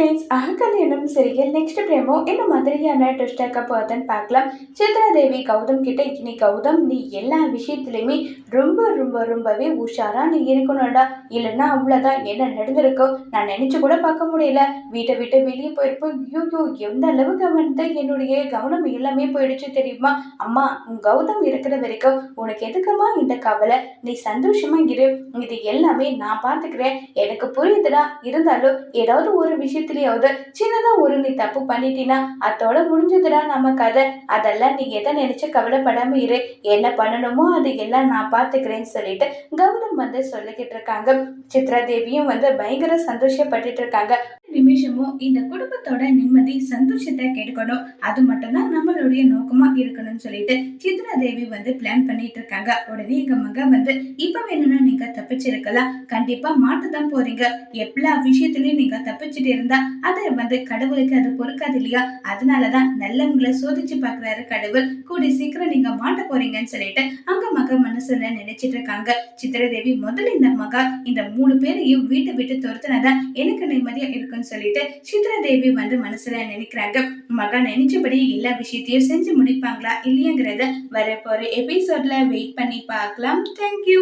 Friends என்னும் serial next பிரேமோ என்ன மாதிரியான ட்விஸ்டாக்க போகுதுன்னு பார்க்கலாம். சித்ராதேவி கௌதம் கிட்ட நீ கௌதம் நீ எல்லா விஷயத்துலையுமே ரொம்ப ரொம்ப ரொம்பவே உஷாராக நீ இருக்கணும்டா. இல்லைன்னா அவ்வளோதான் என்ன நடந்திருக்கோ நான் நினச்சி கூட பார்க்க முடியல. வீட்டை விட்டு வெளியே போயிருப்போம் ஐயோ எந்த அளவுக்கு வந்து என்னுடைய கவனம் எல்லாமே போயிடுச்சு தெரியுமா? அம்மா உன் கௌதம் இருக்கிற வரைக்கும் உனக்கு எதுக்குமா இந்த கவலை? நீ சந்தோஷமாக இரு. இது எல்லாமே நான் பார்த்துக்கிறேன். எனக்கு புரியுதுடா. இருந்தாலும் ஏதாவது ஒரு விஷயத்துலயாவது சின்னதா ஒரு நீ தப்பு பண்ணிட்டீனா அதோட முடிஞ்சதுடா நம்ம கதை. அதெல்லாம் நீ எதை நினைச்சு கவலைப்படாம இரு. என்ன பண்ணணுமோ அது எல்லாம் நான் பார்த்துக்கிறேன்னு சொல்லிட்டு கௌதம் வந்து சொல்லிக்கிட்டு இருக்காங்க. சித்ரா தேவியும் வந்து பயங்கர சந்தோஷப்பட்டுட்டு இருக்காங்க. நிமிஷமும் இந்த குடும்பத்தோட நிம்மதி சந்தோஷத்தை கெடுக்கணும். அது மட்டும்தான் நம்மளுடைய நோக்கமா இருக்கணும்னு சொல்லிட்டு சித்ரா தேவி வந்து பிளான் பண்ணிட்டு இருக்காங்க. உடனே எங்க மக வந்து இப்ப வேணும்னா நீங்க தப்பிச்சிருக்கலாம். கண்டிப்பா மாட்டதான் போறீங்க. எல்லா விஷயத்திலயும் நீங்க தப்பிச்சுட்டு இருந்த அதை வந்து கடவுளுக்கு அது பொறுக்காது இல்லையா? அதனாலதான் நல்லவங்களை சோதிச்சு பாக்குறாரு கடவுள். கூடி சீக்கிரம் நீங்க மாட்ட போறீங்கன்னு சொல்லிட்டு அங்க மக மனசுல நினைச்சிட்டு இருக்காங்க. சித்திரதேவி முதல்ல இந்த மகா இந்த மூணு பேரையும் வீட்டை விட்டு துரத்துனாதான் எனக்கு நிம்மதியா இருக்குன்னு சொல்லிட்டு சித்திரதேவி வந்து மனசுல நினைக்கிறாங்க. மகா நினைச்சபடி எல்லா விஷயத்தையும் செஞ்சு முடிப்பாங்களா இல்லையங்கிறத வர எபிசோட்ல வெயிட் பண்ணி பார்க்கலாம். தேங்க்யூ